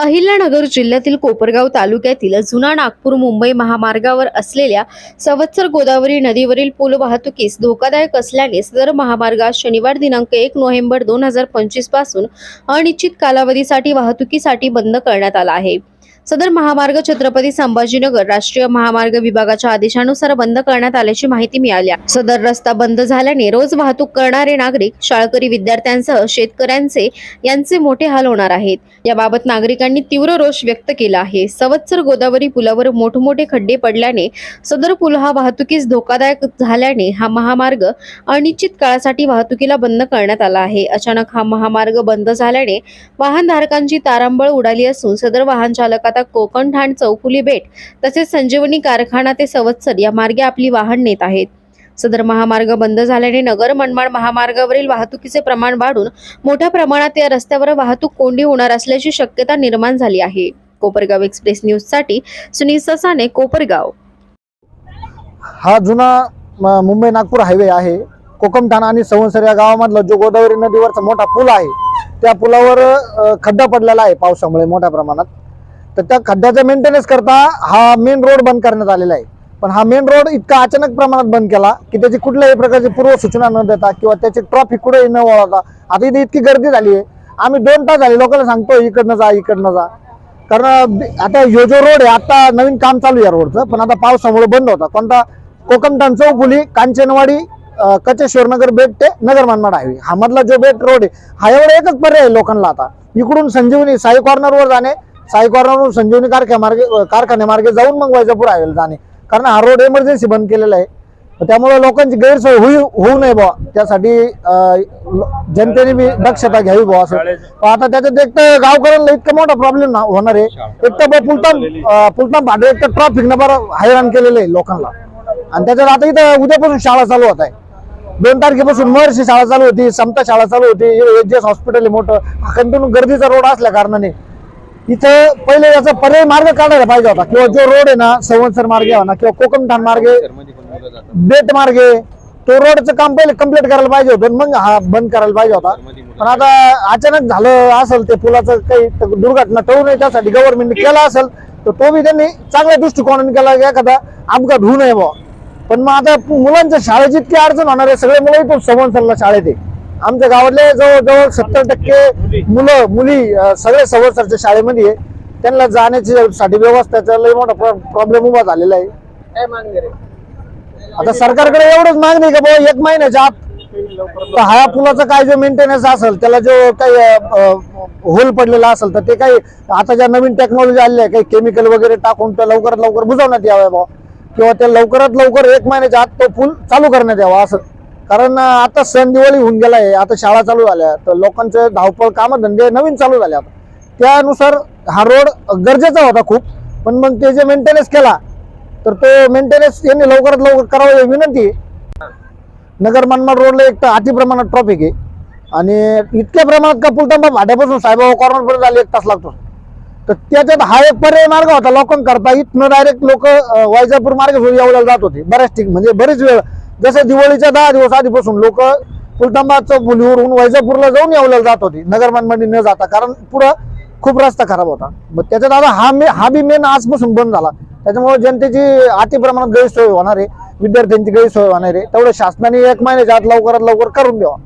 अहिल्यानगर जिल्ह्यातील कोपरगाव तालुक्यातील जुना नागपूर मुंबई महामार्गावर असलेल्या सवत्सर गोदावरी नदीवरील पूल वाहतुकीस धोकादायक असल्याने सदर महामार्गात शनिवार दिनांक एक नोव्हेंबर दोन हजार पंचवीसपासून अनिश्चित कालावधीसाठी वाहतुकीसाठी बंद करण्यात आला आहे. सदर महामार्ग छत्रपती संभाजीनगर राष्ट्रीय महामार्ग विभागाच्या आदेशानुसार बंद करण्यात आल्याची माहिती मिळाली सदर रस्ता बंद झाल्याने रोज वाहतूक करणारे नागरिक शाळकरी विद्यार्थ्यांसह शेतकऱ्यांचे यांचे मोठे हाल होणार आहेत. याबाबत नागरिकांनी तीव्र रोष व्यक्त केला आहे. सवत्सर गोदावरी पुलावर मोठमोठे खड्डे पडल्याने सदर पूल हा वाहतुकीस धोकादायक झाल्याने हा महामार्ग अनिश्चित काळासाठी वाहतुकीला बंद करण्यात आला आहे. अचानक हा महामार्ग बंद झाल्याने वाहनधारकांची तारांबळ उडाली असून सदर वाहन चालक आता कोकण ठाण चौफुली बेट तसेच संजीवनी कारखाना ते सवत्सर या मार्गे आपली वाहन नेत आहेत. सदर महामार्ग बंद झाल्याने नगर मनमाड महामार्गावरील वाहतुकीचे प्रमाण वाढून मोठ्या प्रमाणात या रस्त्यावर वाहतूक कोंडी होणार असल्याची शक्यता निर्माण झाली आहे. कोपरगाव एक्सप्रेस न्यूजसाठी सुनील ससाने कोपरगाव. हा जुना मुंबई नागपूर हायवे आहे. कोकमठाणा आणि संवत्सर या गावामधला जो गोदावरी नदीवरचा मोठा पूल आहे त्या पुलावर खड्डा पडलेला आहे पावसामुळे मोठ्या प्रमाणात. तर त्या खड्ड्याचा मेंटेनन्स करता हा मेन रोड बंद करण्यात आलेला आहे. पण हा मेन रोड इतका अचानक प्रमाणात बंद केला की त्याची कुठल्याही प्रकारची पूर्वसूचना न देता किंवा त्याची ट्रॉफिक कुठेही न वळवता आता इथे इतकी गर्दी झाली आहे. आम्ही दोन तास झाले लोकांना सांगतो इकडनं जा इकडनं जा. कारण आता ह्यो जो रोड आहे आता नवीन काम चालू आहे या रोडचं पण आता पावसामुळे बंद होता. कोणता? कोकमठाण चौफुली कांचनवाडी कचेश्वरनगर कचेश्वर नगर बेट ते नगर मनमाड हायवे हा मधला जो बेट रोड आहे हा एवढा एकच पर्याय आहे लोकांना आता. इकडून संजीवनी साई कॉर्नरवर जाणे साई कॉर्नरवरून संजीवनी कारखान्यामार्गे कारखान्यामार्गे कारखाने मार्गे जाऊन मग वैजापूर हायवेला जाणे. कारण हा रोड इमर्जन्सी बंद केलेला आहे. त्यामुळे लोकांची गैरसोय होऊ होऊ नये बुवा. त्यासाठी जनतेने बी दक्षता घ्यावी बुवा असं. आता त्याच्यात एक तर गावकऱ्यांना इतका मोठा प्रॉब्लेम होणार आहे. एक तर पुलताम पुलतान भाडे एक तर ट्रॉफिक नंबर बरं हैराण केलेलं आहे लोकांना. आणि त्याच्यात आता इथं उद्यापासून शाळा चालू होत आहे. दोन तारखेपासून महर्षी शाळा चालू होती समता शाळा चालू होती. एच एस हॉस्पिटल आहे मोठं. हा कंटिन्यू गर्दीचा रोड असल्या कारणाने इथं पहिले याचा पर्याय मार्ग काढायला पाहिजे होता. किंवा जो रोड आहे ना संवत्सर मार्गे म्हणा किंवा कोकमठाण मार्गे बेट मार्गे तो रोडचं काम पहिले कंप्लीट करायला पाहिजे होतं मग हा बंद करायला पाहिजे होता. पण आता अचानक झालं असेल ते पुलाचं काही दुर्घटना टळू नये त्यासाठी गव्हर्नमेंटने केला असेल तर तो बी त्यांनी चांगल्या दृष्टिकोनाने केला की एखादा अपघात होऊ नये बुवा. पण मग आता मुलांच्या शाळेची इतकी अडचण होणार आहे सगळे मुलं इथून संवत्सरला शाळेत आहे. आमच्या गावातले जवळजवळ सत्तर टक्के मुलं मुली सगळे संवत्सरच्या शाळेमध्ये आहे. त्यांना जाण्याची साठी व्यवस्थेचा लय मोठा प्रॉब्लेम उभा झालेला आहे. आता सरकारकडे एवढंच मागणी का बाबा एक महिन्याच्या आत हा पुलाचा काय जो मेंटेनन्स असेल त्याला जो काही होल पडलेला असेल तर ते काही आता ज्या नवीन टेक्नॉलॉजी आलेल्या आहे काही केमिकल वगैरे टाकून त्या लवकरात लवकर बुजवण्यात यावं किंवा ते लवकरात लवकर एक महिन्याच्या आत तो पूल चालू करण्यात यावा असं. कारण आता सण दिवाळी होऊन गेलाय आता शाळा चालू झाल्या तर लोकांचे धावपळ कामधंदे नवीन चालू झाले आता. त्यानुसार हा रोड गरजेचा होता खूप पण मग ते जे मेंटेनन्स केला तर तो मेंटेनन्स यांनी लवकरात लवकर करावं ही विनंती आहे. नगर मनमाड रोडला एक तर अति प्रमाणात ट्रॉफिक आहे आणि इतक्या प्रमाणात का पुलतांबा भाड्यापासून साहेबाबा कॉर्नर आले एक तास लागतो. तर त्याच्यात हा एक पर्याय मार्ग होता लोकांकरता इथनं डायरेक्ट लोक वायजापूर मार्ग येवल्याला जात होते बऱ्याच ठिक म्हणजे बरेच वेळ जसं दिवाळीच्या दहा दिवस आधीपासून लोक पुलतांबाचं मुलीवरून वैजापूरला जाऊन यावल्या जात होती. नगर न जाता. कारण पुढं खूप रस्ता खराब होता. मग त्याच्यात आता हा मे हा बी मेन आजपासून बंद झाला. त्याच्यामुळे जनतेची अति प्रमाणात गैरसोय होणार आहे. विद्यार्थ्यांची गैरसोय होणार आहे. तेवढं शासनाने एक महिन्याच्या आत लवकरात लवकर करून द्यावा.